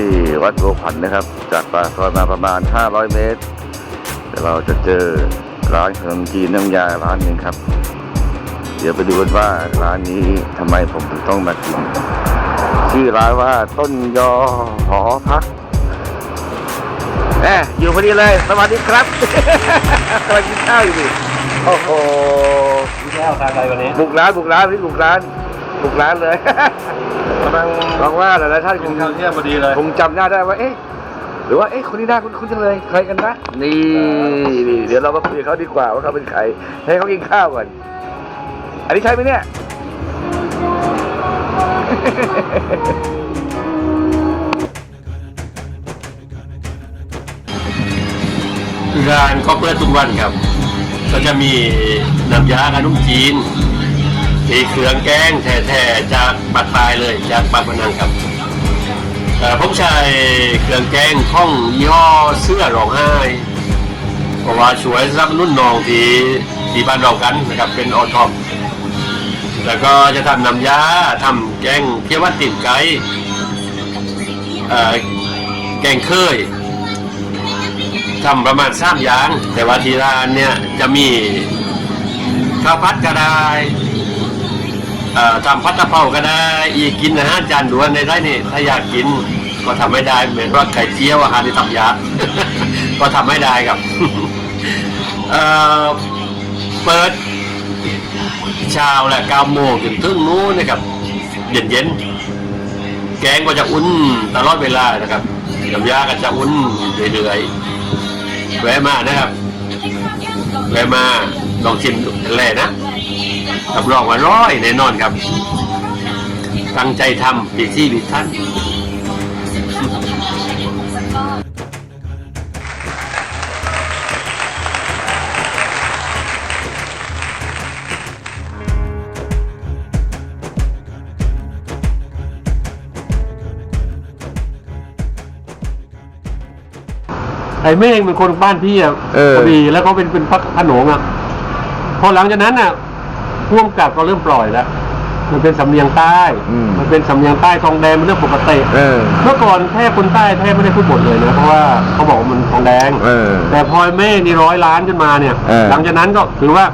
วัสดีวัดบัวขวัญนะครับ จากปากซอยมาประมาณ 500 เมตรเดี๋ยวเราจะเจอร้านขนมจีนน้ำยาร้านหนึ่งครับ เดี๋ยวไปดูกันว่าร้านนี้ทำไมผมถึงต้องมากิน ชื่อร้านว่าต้นยอหอพักแหมอยู่พอดีเลย สวัสดีครับกำลังกินข้าวอยู่ดิโอ้โหพี่แก้วทานอะไรวันนี้บุกร้านบุกร้านนี่บุกร้าน บุกร้านเลยกำลังหวังว่าหลายๆท่านคกินงข้าวเที่ยงพอดีเลยคงจำหน้าได้ว่าเอ๊ะหรือว่าเอ๊ะคนนี้หน้าคุ้นๆจังเลยใครกันนะนี่นี่เดี๋ยวเรามาคุยกับเขาดีกว่าว่าเขาเป็นใครให้เขากินข้าวก่อน อันนี้ใช่ไหมเนี่ยร้านก็เปิดทุกวันครับ ก็จะมีน้ำยาขนมจีน มีเครื่องแกงแท้ๆจากปักใตายเลยจากปากพนังครับเอ่อผมใช้เครื่องแกงข้องย่อเสื้อร้องไห้เพราะว่าช่วยสนับนุนน้องที่ที่บ้านเรากันนะครับเป็นออทอมแล้วก็จะทำน้ำยาทำแกงเขียวหวานติ่มไก่แกงเคยทำประมาณสามอย่าง แต่ว่าที่ร้านเนี่ยจะมีข้าวผัดก็ได้ ทำพัดกะเพราก็ได้ อีกกินอาหารจานด่วนในได้นี่ถ้าอยากกินก็ทำไม่ได้เหมือนว่าไข่เจียวอาหารที่ทำยากก็ทำไม่ได้ครับเปิดเช้าแหละเก้าโมงถึงถึงนู้นนะครับเย็นเย็นๆแกงก็จะอุ่นตลอดเวลานะครับน้ำยาก็จะอุ่นเรื่อยๆแวะมานะครับแวะมาลองชิมแหล่นะ รับรองว่าร้อยแน่นอนครับ ตั้งใจทำปีที่ปีท่านไอ้เม่งเป็นคนบ้านพี่อะเออกระบี่แล้วเขาเป็นเป็นพักขนงอะ พอหลังจากนั้นอะ พ่วงกับก็เริ่มปล่อยแล้ว มันเป็นสำเนียงใต้ อืม มันเป็นสำเนียงใต้ทองแดงเป็นเรื่องปกติ เออ เมื่อก่อนแทบคนใต้แทบไม่ได้พูดบทเลยนะเพราะว่าเขาบอกว่ามันทองแดง เออ แต่พอเมฆนี่ร้อยล้านขึ้นมาเนี่ย เออ หลังจากนั้นก็ถือว่า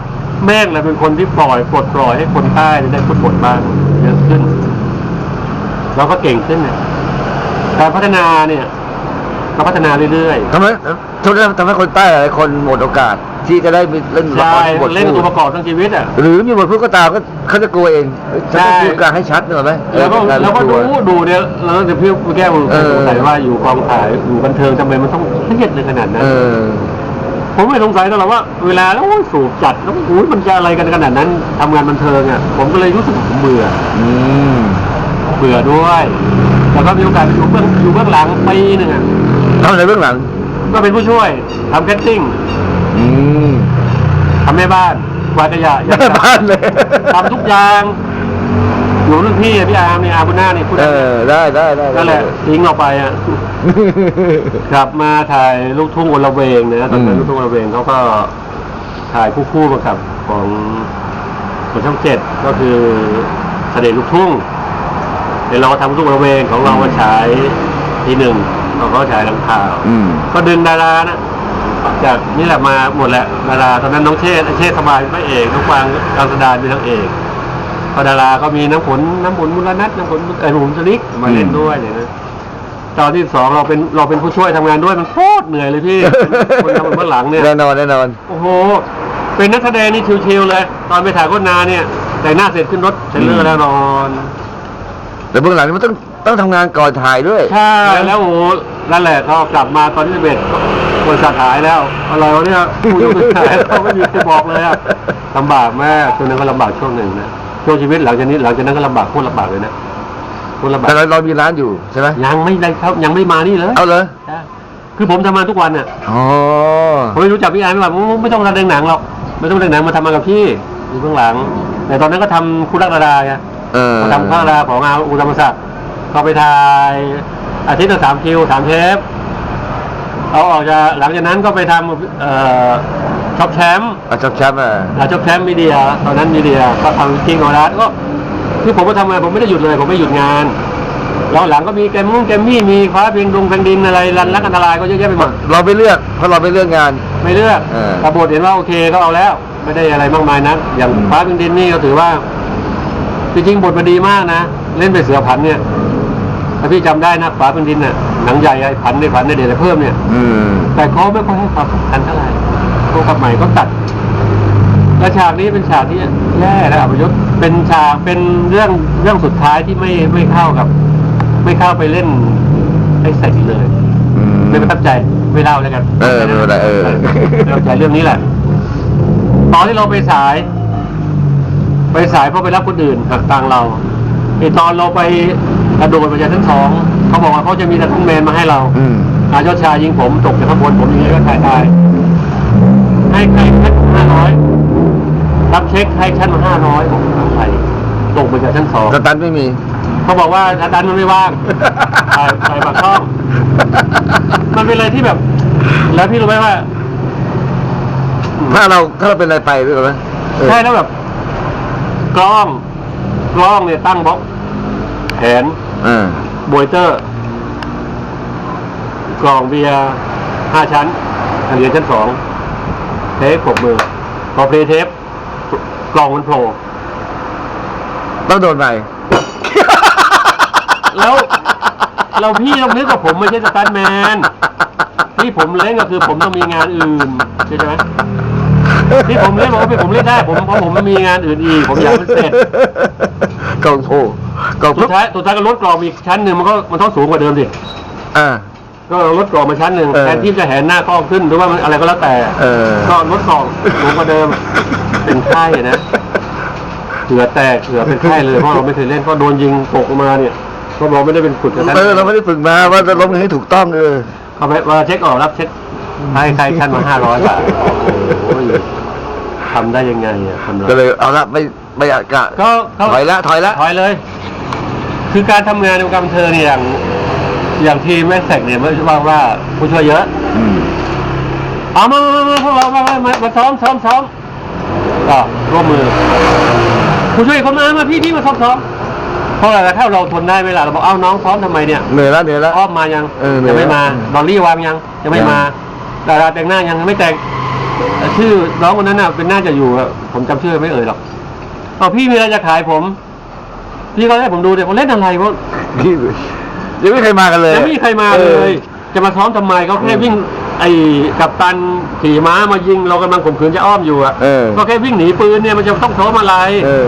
เมฆแหละเป็นคนที่ปล่อยปลดปล่อยให้คนใต้ได้พูดบทบ้างเยอะขึ้น เราก็เก่งขึ้นเนี่ยการพัฒนาเนี่ย เราพัฒนาเรื่อยๆทำไมทุกเรื่องทำให้คนใต้หลายคนหมดโอกาส ที่จะได้ไปเล่นละใช่ครบทเล่นพูตัวดประกอบทั้งชีวิตอะ หรือมีบทพูดก็ตามก็เขาจะกลัวเองฉันต้องใช่ พูดกลางให้ชัดหน่อยไหมแล้วก็เออแล้วก็กดูลัวดูเนี่ยแล้วเดี๋ยวพี่พี่แก้วเออ สงสัยว่าอยู่กองถ่ายอยู่บันเทิงทำไมมันต้องเครียดเลยขนาดนั้น เออ ผมไม่สงสัยตลอดว่าเวลาแล้วโอ้ยสูบจัดแล้วโอ้ยมันจะอะไรกันขนาดนั้นทำงานบันเทิงอะผมก็เลยรู้สึกผมเบื่อ อืม เบื่อด้วย แล้วก็มีโอกาสไปอยู่เบื้องอยู่เบื้องหลังปีหนึ่งอะ ทำอะไรเบื้องหลัง ก็เป็นผู้ช่วยทำแคสติ้งอืม ทำแม่บ้านกวาดขยะแม่บ้านเลย ทำทุกอย่างอยู่รุ่นพี่อะพี่อาร์มเนี่ยอาร์บุญนาเนี่ยพูดเอได้อได้ได้ได้นั่นแหละทิ้งออกไปอะ กลับมาถ่ายลูกทุ่งอลเวงนะตอนนั้นอืม ลูกทุ่งอลเวงเขาก็ถ่ายคู่ๆมากับของของช่องเจ็ดก็คือเสด็จลูกทุ่งเดี๋ยวเราก็ทำลูกทุ่งอลเวงของเรามาฉายทีหนึ่ง เราก็ฉายหลังข่าวอืม ก็ดึงดารานะจากนี่แหละมาหมดแหละดาราตอนนั้นน้องเชษฐ์เชษฐ์สบายเป็นพระเอกน้องฟางกางสดานเป็นนางเอกพอดาราก็มีน้ำผลน้ำผลมุลนัทน้ำผลไก่หมุนสลิกมาเล่นด้วยเนี่ยนะตอนที่สองเราเป็นเราเป็นผู้ช่วยทำงานด้วยมันโคตรเหนื่อยเลยพี่ คนทำเบื้องหลังเนี่ย แน่นอนแน่นอน โอ้โห เป็นนักแสดงนี่ชิวๆเลย ตอนไปถ่ายโฆษณาเนี่ย แต่งหน้าเสร็จขึ้นรถเทรลเลอร์แล้วนอน แต่เบื้องหลังมันต้อง ต้องทำงานก่อนถ่ายด้วย ใช่แล้วโอ้โหนั่นแหละก็กลับมาตอนที่เบ็ดบริษัทหายแล้วอะไรวะเนี่ยผู้ยังไม่หายเขาไม่มีใครบอกเลยอะลำบากมากช่วงนั้นก็ลำบากช่วงหนึ่งนะช่วงชีวิตหลังจากนี้หลังจากนั้นก็ลำบากโคตรลำบากเลยนะโคตรลำบากแต่เราเรามีร้านอยู่ใช่ไหมยังไม่ได้ครับยังไม่มานี่เลยเอาเลยใช่คือผมทำงานทุกวันอะอ๋อผมไม่รู้จักพี่อาร์ไม่ว่าไม่ต้องแสดงหนังหรอกไม่ต้องแสดงหนังมาทำงานกับพี่อยู่เบื้องหลัง แต่ตอนนั้นก็ทำคู่รักดาราไงเออมาทำคู่รักดาราของอาอุตมศักดิ์ ก็ไปถ่ายอาทิตย์ละสามคิวสามเทปเอาออกจากหลังจากนั้นก็ไปทำเอ่อช็อปแชมป์อะชับชับอะอ่าช็อปแชมป์มีเดียตอนนั้นมีเดียก็ทำกิ้งออรัสก็คือผมก็ทำงานผมไม่ได้หยุดเลย ผมไม่หยุดงานล้อหลังก็มีแกมมุ่งแกมมี่มีฟ้าเพียงดงเพียงดินอะไรรันรักอันตรายก็เยอะแยะไปหมดเราไปเลือกเพราะเราไปเลือกงาน ไม่เลือกเออตำรวจเห็นว่าโอเคก็เอาแล้ว ไม่ได้อะไรมากมายนะอย่างอืมฟ้าเพียงดินนี่ก็ถือว่า จริงๆบทมันดีมากนะ เล่นไปเสือผันเนี่ย ถ้าพี่จำได้นะฟ้าเพียงดินน่ะหนังใหญ่ไอ้ผันในผันในเดชเพิ่มเนี่ย อืมแต่เขาไม่ค่อยให้ความสำคัญเท่าไหร่พวกกับใหม่ก็ตัด และฉากนี้เป็นฉากที่แย่และอับยศเป็นฉากเป็นเรื่องเรื่องสุดท้ายที่ไม่ไม่เข้ากับ ไม่เข้าไปเล่นไอ้ใส่เลย อืม ไม่ประทับใจไม่เล่าแล้วกันเออไม่เป็นไรเออ ไม่ประทับใจเรื่องนี้แหละ ตอนที่เราไปสาย ไปสายเพราะไปรับคนอื่นหักตังค์เราไอตอนเราไป กระโดดมาจากชั้นสองเขาบอกว่าเขาจะมีแต่ทุ่งแมนมาให้เราอืมอายอดชายยิงผมตกจากข้างบนผมยังไงก็ตายตายให้ใครแค่ห้าร้อยรับเช็คให้ชั้นมาห้าร้อยผมอะไรตกมาจากชั้นสองสตันไม่มี เขาบอกว่าอาจารย์มันไม่ว่างไปไปปากช่อง มันเป็นอะไรที่แบบ แล้วพี่รู้ไหมว่า ถ้าเราถ้าเราเป็นอะไรไปด้วยไหมเออ ใช่แล้วแบบ กล้อง กล้องเนี่ยตั้งบล็อกแผนเออโบยเตอร์ กล่องเบียร์ห้าชั้นอันเรียนชั้นสองเทปปกมือ พอเพลย์เทปกล่องมันโผล่ต้องโดนไป แล้ว เราพี่ต้องนึกว่าผมไม่ใช่สตันแมน ที่ผมเล่นก็คือผมต้องมีงานอื่นใช่ไหมที่ผมเล่นบอกว่าผมเล่นได้ ผมเพราะผมมีงานอื่นอีก ผมอยากให้มันเสร็จกล่องโผล่ กล่องสุปุ๊ดบท้ายสุดท้ายก็ลดกรอบอีกชั้นหนึ่งมันก็มันต้องสูงกว่าเดิมดิอ่า ก็ลดกรอบมาชั้นหนึ่งเออ แทนที่จะแหนหน้ากล้องขึ้นหรือว่ามันอะไรก็แล้วแต่เออก็ลดกรอบสูงกว่าเดิม เป็นไข้นะเหงื่อแตกเหงื่อเป็นไข้เลยเพราะเราไม่เคยเล่นเพราะโดนยิงตกลงมาเนี่ยก็เราไม่ได้เป็นขุดกันเออเราไม่ได้ฝึกมาว่าจะล้มให้ถูกต้องเออเขาไปมาเช็คออกรับเช็คให้ใครชั้นมาห้าร้อยบาทโอ้ยทำได้ยังไงอะทำก็ได้เลยเอาละไม่ไม่อยากกะก็ก็ถอยละถอยละถอยเลย คือการทำงานในวงการบันเทิงเนี่ยอย่างอย่างทีมแม่แสกเนี่ยไม่ว่าว่าผู้ช่วยเยอะ อืมเอามามามาพวกเรามามามามาซ้อมซ้อมซ้อมก็ร่วมมือ ผู้ช่วยคนมามาพี่พี่มาซ้อมซ้อมเพราะอะไรถ้าเราทนได้เวลาเราบอกเอ้าน้องซ้อมทำไมเนี่ย เหนื่อยแล้วเหนื่อยแล้ว อ้อมมายังเออเหนื่ยัอยงไม่มาแล้วดอลลี่วางยังยังไม่ยังมาดาราแต่งหน้ายังไม่แต่งแต่ชื่อน้องคนนั้นน่ะเป็นน่าจะอยู่อะผมจำชื่อไม่เอ่ยหรอกเอาพี่มีอะไรจะขายผม พี่ก็ให้ผมดูเดี๋ยวผมเล่นอะไรวะพี่ยังไม่เคยมากันเลยยังไม่มีใครมาเลย จะมาซ้อมทำไมเขาแค่วิ่ง ไอ้กับตันขี่ม้ามายิงเรากำลังข่มขืนจะอ้อมอยู่อะเออ ก็แค่วิ่งหนีปืนเนี่ยมันจะต้องซ้อมอะไรเออ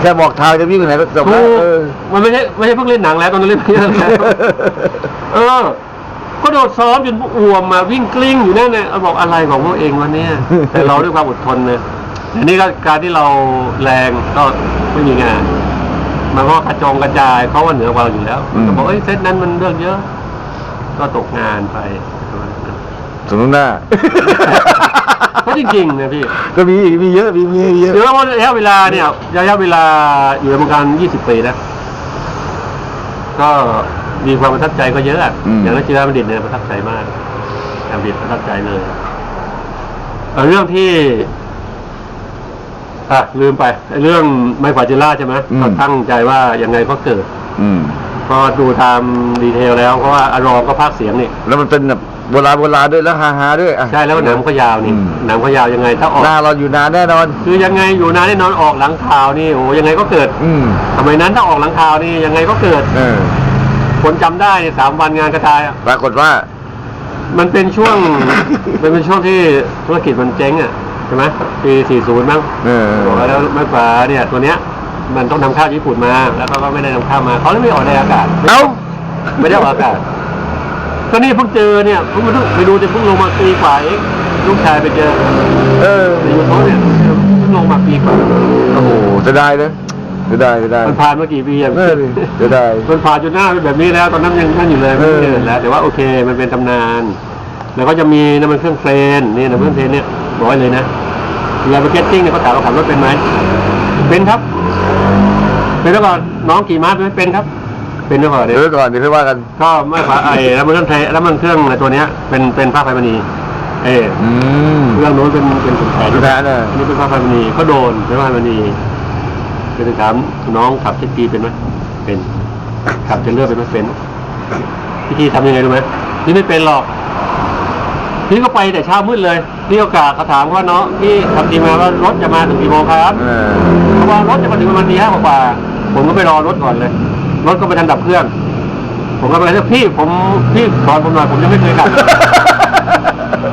แค่บอกทางจะวิ่งไปไหนก็จบถูแล้วกเออมันไม่ใช่ไม่ใช่เพิ่งเล่นหนังแล้วตอนนั้นเล่นเยอะแล้วเออ ก็โดดซ้อมจนอ้วมมาวิ่งกลิ้งอยู่นั่นเนี่ยเอาบอกอะไรของพวกเองวันนี้แต่เราด้วยความอดทนเนี่ยอันนี้ก็การที่เราแรงก็ไม่มีงาน มันก็กระจองกระจายเขาว่าเหนือกว่าเราอยู่แล้วอืม ก็บอกเอ้ยเซตนั้นมันเรื่องเยอะ ก็ตกงานไปสมน้ำหน้าเพราะจริงๆนะพี่ ก็มีอีกมีเยอะมีมีเยอะถือว่าระยะเวลาเนี่ยระยะเวลาอยู่ในวงการ 20 ปีนะก็มีความประทับใจก็เยอะอะอย่างนักกีฬาบัณฑิตเนี่ยประทับใจมากบัณฑิตประทับใจเลยเอ่อเรื่องที่ อะลืมไปไอ้เรื่องไมค์ฟาจิล่าใช่ไหมก็ตั้งใจว่ายังไงก็เกิดอืมพอดูตามดีเทลแล้วเพราะว่าอารองก็พากย์เสียงนี่แล้วมันเป็นแบบโบราณโบราณด้วยแล้วฮาฮาๆด้วยอะ ใช่แล้วหนังก็ยาวนี่อืม หนังก็ยาวยังไงถ้าออก หน้าเราอยู่นานแน่นอน คือยังไงอยู่นานแน่นอนออกหลังข่าวนี่โอ้ยังไงก็เกิดอืมสมัยนั้นถ้าออกหลังข่าวนี่ยังไงก็เกิดเออคนจำได้เนี่ยสามวันงานกระจายอะปรากฏว่า มันเป็นช่วง มันเป็นช่วงที่ธุรกิจมันเจ๊งอะ ใช่ไหมปี 40 มั้งเออบอกว่าแล้วไม่ฟ้าเนี่ยตัวเนี้ยมันต้องนำเข้าวญี่ปุ่นมา แล้วเขาก็ไม่ได้นำเข้าวมาเขาเลยไม่ออกในอากาศเอ้าไม่ได้ออกอากาศก็นี่เพิ่งเจอเนี่ยเพิ่งมาดูไปดูจะเพิ่งลงมาปีกว่าเองลูกชายไปเจอเออในยูทูบเนี่ยเพิ่งลงมาปีกว่าโอ้โหจะได้นะจะได้จะได้มันผ่านมากี่ปีอะเออดิจะได้มันผ่านจนหน้าเป็นแบบนี้แล้ว ตอนนั้นยังนั่นอยู่เลยไม่เออเกิดแล้วแต่ว่าโอเคมันเป็นตำนาน แล้วก็จะมีน้ำมันเครื่องเฟรนนี่น้ำมันเครื่องเฟรนเนี่ย ร้อยเลยนะเวลาไปเก็ตติ้งเนี่ยเขาถามเราขับรถเป็นไหมเป็นครับ เป็นแล้วก่อนน้องขี่ม้าเป็นไหมเป็นครับ เป็นแล้วก่อนเนี่ยเดี๋ยวก่อนเดี๋ยวค่อยว่ากัน ก็ไม่ผ่าไอ้น้ำมันเครื่องเทน้ำมันเครื่องในตัวเนี้ย เป็นเป็นผ้าไฟมณีเอออืมเครื่องโน้นเป็นเป็นขุนแผนขุนแผนเอออันนี้เป็นผ้าไฟมณีเขาโดนเป็นผ้าไฟมณีเป็นถามน้องขับเจ็ตสกีเป็นไหมเป็นเอขับเทรลเลอร์ไปไม่เป็นพิธีทำยังไงรู้ไหมนี่ไม่เป็นหรอก พี่ก็ไปแต่เช้ามืดเลยนี่โอกาสเขาถามว่าเนาะพี่ทำทีมงานว่ารถจะมาถึงกี่โมงครับเออเพราะว่ารถจะมาถึงประมาณตีห้ากว่าๆผมก็ไปรอรถก่อนเลย รถก็ไปทันดับเครื่อง ผมก็ไปเลยพี่ผมพี่สอนผมหน่อยผมยังไม่เคยขับ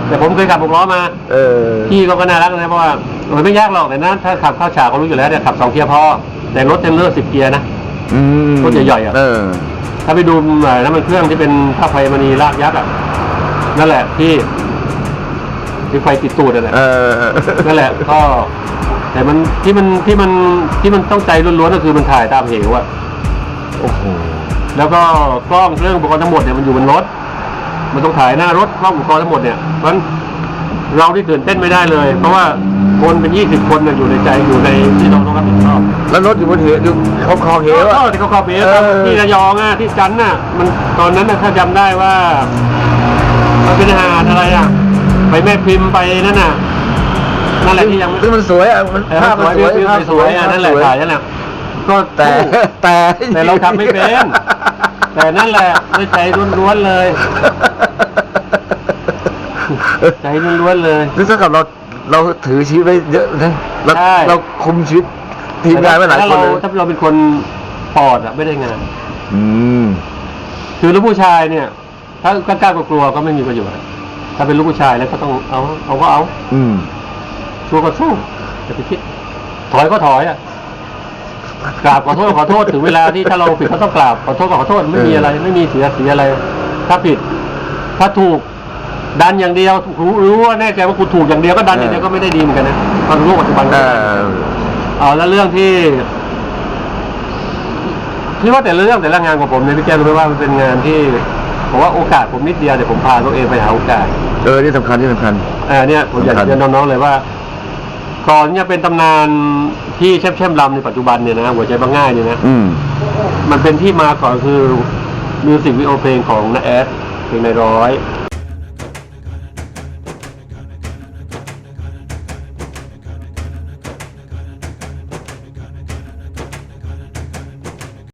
แต่ผมเคยขับหกล้อมา เออพี่ก็ก็น่ารักนะเพราะว่ามันไม่ยากหรอกแต่นะถ้าขับเข้าฉากก็รู้อยู่แล้วเนี่ยขับสองเกียร์พอ แต่รถเทรลเลอร์สิบเกียร์นะ อืมรถใหญ่ๆอะ เออ ถ้าไปดูเอ่อน้ำมันเครื่องที่เป็นผ้าไฟมณีลากยักษ์อะนั่นแหละที่ ที่ไฟติดตูดอะแหละเออนั่นแหละก็ แต่มันที่มันที่มันที่มันต้องใจล้วนๆก็คือมันถ่ายตามเหวอะโอ้โหแล้วก็กล้องเครื่องอุปกรณ์ทั้งหมดเนี่ยมันอยู่บนรถ มันต้องถ่ายหน้ารถกล้องอุปกรณ์ทั้งหมดเนี่ยเพราะฉะนั้นเราที่ตื่นเต้นไม่ได้เลย เพราะว่าคนเป็นยี่สิบคนเนี่ยอยู่ในใจอยู่ในที่เราต้องรับผิดชอบแล้วรถอยู่บนเหวอยู่เขาคอเหวเออะอที่เขาเข้าไปเออที่ระยองอะที่จันทร์น่ะ มันตอนนั้นน่ะถ้าจำได้ว่า มันเป็นหาดอะไรอะ ไปแม่พิมพ์ไปนั่นน่ะนั่นแหละที่ยังไม่ซึ่งมันสวยอะมันเออภาพสมันวยสวยวิวภาพสวยๆอะนั่นแหละสวยถ่ายนั่นแหละก็แต่แต่แต่เราทำไม่เป็น แต่นั่นแหละด้วยใจล้วนๆเลยใจล้วนๆเลยนี่เท่ากับเราเราถือชีวิตไว้เยอะนะเราใช่เราคุมชีวิตทีมงานไว้หลายถ้คนเราเลยถ้าเราเป็นคนปอดอะไม่ได้งาน อืมคือลูกผู้ชายเนี่ย ถ้ากล้าๆกลัวๆก็ไม่มีประโยชน์ ถ้าเป็นลูกผู้ชายแล้วก็ต้องเอาเอาก็เอาอืม สู้ก็สู้อย่าไปคิด ถอยก็ถอยอะกราบขอโทษขอโทษถึงเวลาที่ถ้าเราผิดก็ต้องกราบขอโทษก็ขอโทษไม่มีอะไร ไม่มีเสียเสียอะไร ถ้าผิด ถ้าถูก ดันอย่างเดียวรู้รู้ว่าแน่ใจว่าคุณถูกอย่างเดียวก็ดันอย่างเดียวก็ไม่ได้ดีเหมือนกันนะตอนรู้ปัจจุบันเอก็อเอาแล้วเรื่องที่พี่ว่าแต่ละเรื่องแต่ละงานของผมเนี่ยพี่แก้วรู้ไหมว่ามันเป็นงานที่ผมว่าโอกาสผมนิดเดียวเดี๋ยวผมพาตัวเองไปหาโอกาส เออนี่สำคัญที่สำคัญเออเนี่ยผมอยากสำคัจะญเรียนน้องๆเลยว่า ก่อนที่จะเป็นตำนานที่แช่มแช่มๆลำในปัจจุบันเนี่ยนะหัวใจบางง่ายเนี่ยนะอืม มันเป็นที่มาก่อนคือมิวสิกวิดีโอเพลงของนาแอดเพลงในร้อย